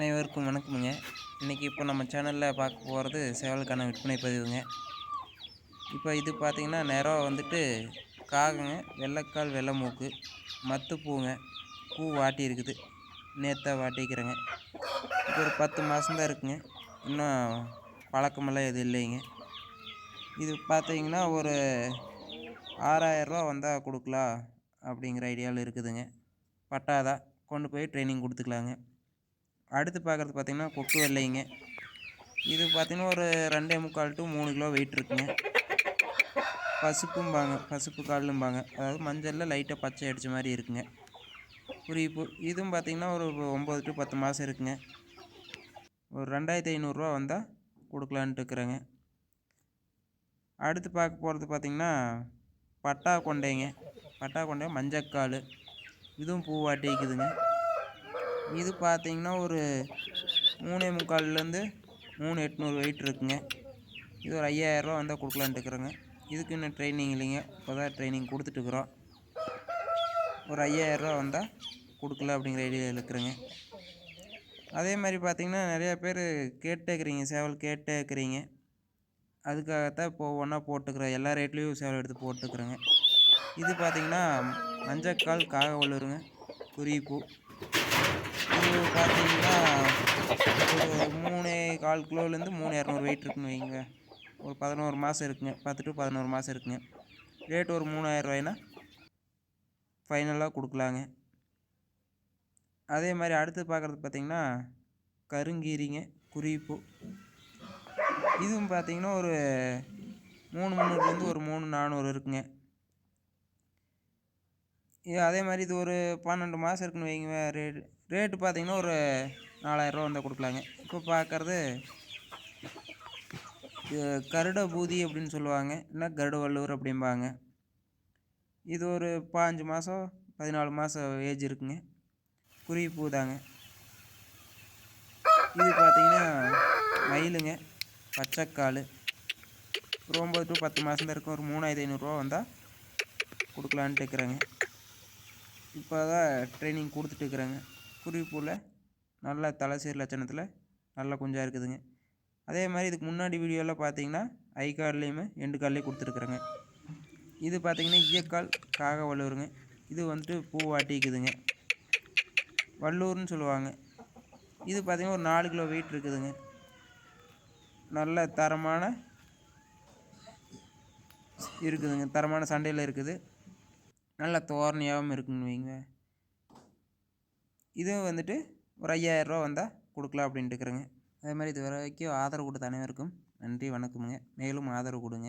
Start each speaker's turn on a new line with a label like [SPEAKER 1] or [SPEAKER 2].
[SPEAKER 1] அனைவருக்கும் வணக்கமுங்க. இன்றைக்கி இப்போ நம்ம சேனலில் பார்க்க போகிறது சேவலுக்கான விற்பனை பதிவுங்க. இப்போ இது பார்த்திங்கன்னா நிறம் வந்துட்டு காகங்க வெள்ளைக்கால் வெள்ளை மூக்கு மத்து பூங்க பூ வாட்டி இருக்குது. நேற்ற வாட்டிக்கிறேங்க. இப்போ ஒரு பத்து மாதம்தான் இருக்குங்க. இன்னும் பழக்கமெல்லாம் எதுவும் இல்லைங்க. இது பார்த்தீங்கன்னா ஒரு ஆறாயிரரூவா வந்தால் கொடுக்கலாம் அப்படிங்கிற ஐடியாவில் இருக்குதுங்க. பட்டாதான் கொண்டு போய் ட்ரைனிங் கொடுத்துக்கலாங்க. அடுத்து பார்க்குறது பார்த்திங்கன்னா கொக்கு வெள்ளைங்க. இது பார்த்திங்கன்னா ஒரு ரெண்டே முக்கால் டு மூணு கிலோ வெயிட் இருக்குங்க. பசுப்பும்பாங்க பசுப்பு காலும்பாங்க அதாவது மஞ்சளில் லைட்டாக பச்சை அடித்த மாதிரி இருக்குங்க. குறிப்பு இதுவும் பார்த்திங்கன்னா ஒரு ஒம்பது டு பத்து மாதம் இருக்குங்க. ஒரு ரெண்டாயிரத்தி ஐநூறுரூவா வந்தால் கொடுக்கலான்ட்டு இருக்கிறேங்க. அடுத்து பார்க்க போகிறது பார்த்திங்கன்னா பட்டா கொண்டைங்க. பட்டா கொண்டை மஞ்சக்கால். இதுவும் பூவாட்டி இருக்குதுங்க இது பார்த்தீங்கன்னா ஒரு மூணே முக்கால்லேருந்து மூணு எட்நூறு வெயிட் இருக்குங்க. இது ஒரு ஐயாயிரரூவா வந்தால் கொடுக்கலான்ட்டு இருக்கிறேங்க இதுக்கு இன்னும் ட்ரைனிங் இல்லைங்க. இப்போ தான் ட்ரைனிங் கொடுத்துட்ருக்குறோம் ஒரு ஐயாயிரரூவா வந்தால் கொடுக்கல அப்படிங்கிற ஐடியாவில் இருக்கிறேங்க. அதே மாதிரி பார்த்திங்கன்னா நிறையா பேர் கேட்டேக்கிறீங்க. சேவல் கேட்டேக்கிறீங்க. அதுக்காகத்தான் இப்போ ஒன்றா போட்டுக்கிறேன். எல்லா ரேட்லேயும் சேவல் எடுத்து போட்டுக்கிறேங்க. இது பார்த்திங்கன்னா மஞ்சக்கால் காக வளருங்க குறிப்பூ. இது பார்த்தீங்கன்னா ஒரு மூணு கால் கிலோலேருந்து மூணு இரநூறு வெயிட் இருக்குன்னு வைங்க. ஒரு பதினோரு மாதம் இருக்குங்க. பத்து டு பதினோரு மாதம் இருக்குங்க. ரேட் ஒரு மூணாயிரரூவாயினா ஃபைனலாக கொடுக்கலாங்க. அதே மாதிரி அடுத்து பார்க்குறது பார்த்திங்கன்னா கருங்கீரிங்க குறிப்பு. இதுவும் பார்த்திங்கன்னா ஒரு மூணு முந்நூறுலேருந்து ஒரு மூணு நானூறு இருக்குங்க. இது அதே மாதிரி இது ஒரு பன்னெண்டு மாதம் இருக்குன்னு வைங்க ரேட்டு ரேட்டு பார்த்தீங்கன்னா ஒரு நாலாயிரரூவா வந்தால் கொடுக்கலாங்க. இப்போ பார்க்குறது கருட பூதி அப்படின்னு சொல்லுவாங்க. இல்லை கருட வள்ளுவர் அப்படிம்பாங்க. இது ஒரு பாஞ்சு மாதம் பதினாலு மாதம் ஏஜ் இருக்குங்க. குருவி பூ தாங்க. இது பார்த்தீங்கன்னா மயிலுங்க பச்சைக்கால். ஒரு ஒம்பது டு பத்து மாதம்தான் இருக்கும். ஒரு மூணாயிரத்தி ஐநூறுரூவா வந்தால் கொடுக்கலான்ட்டு இருக்கிறேங்க. இப்போ தான் ட்ரைனிங் கொடுத்துட்டு இருக்கிறேங்க. குருவிப்பூவில் நல்ல தலைசீர் லட்சணத்தில் நல்ல குஞ்சாக இருக்குதுங்க. அதே மாதிரி இதுக்கு முன்னாடி வீடியோவில் பார்த்தீங்கன்னா ஐ கார்ட்லேயுமே எண்டு கார்ட்லேயும் கொடுத்துருக்குறேங்க. இது பார்த்தீங்கன்னா ஈயக்கால் காக வல்லூருங்க. இது வந்துட்டு பூ வாட்டிக்குதுங்க. வல்லூர்னு சொல்லுவாங்க. இது பார்த்திங்கன்னா ஒரு நாலு கிலோ வெயிட் இருக்குதுங்க. நல்ல தரமான இருக்குதுங்க. தரமான சண்டையில் இருக்குது. நல்ல தோரணையாகவும் இருக்குன்னு வைங்க. இதுவும் வந்துட்டு ஒரு ஐயாயிரரூவா வந்தால் கொடுக்கலாம் அப்படின்ட்டு இருக்கிறேங்க. அதே மாதிரி இது வரைக்கும் ஆதரவு கொடுத்த அனைவருக்கும் நன்றி வணக்கமுங்க. மேலும் ஆதரவு கொடுங்க.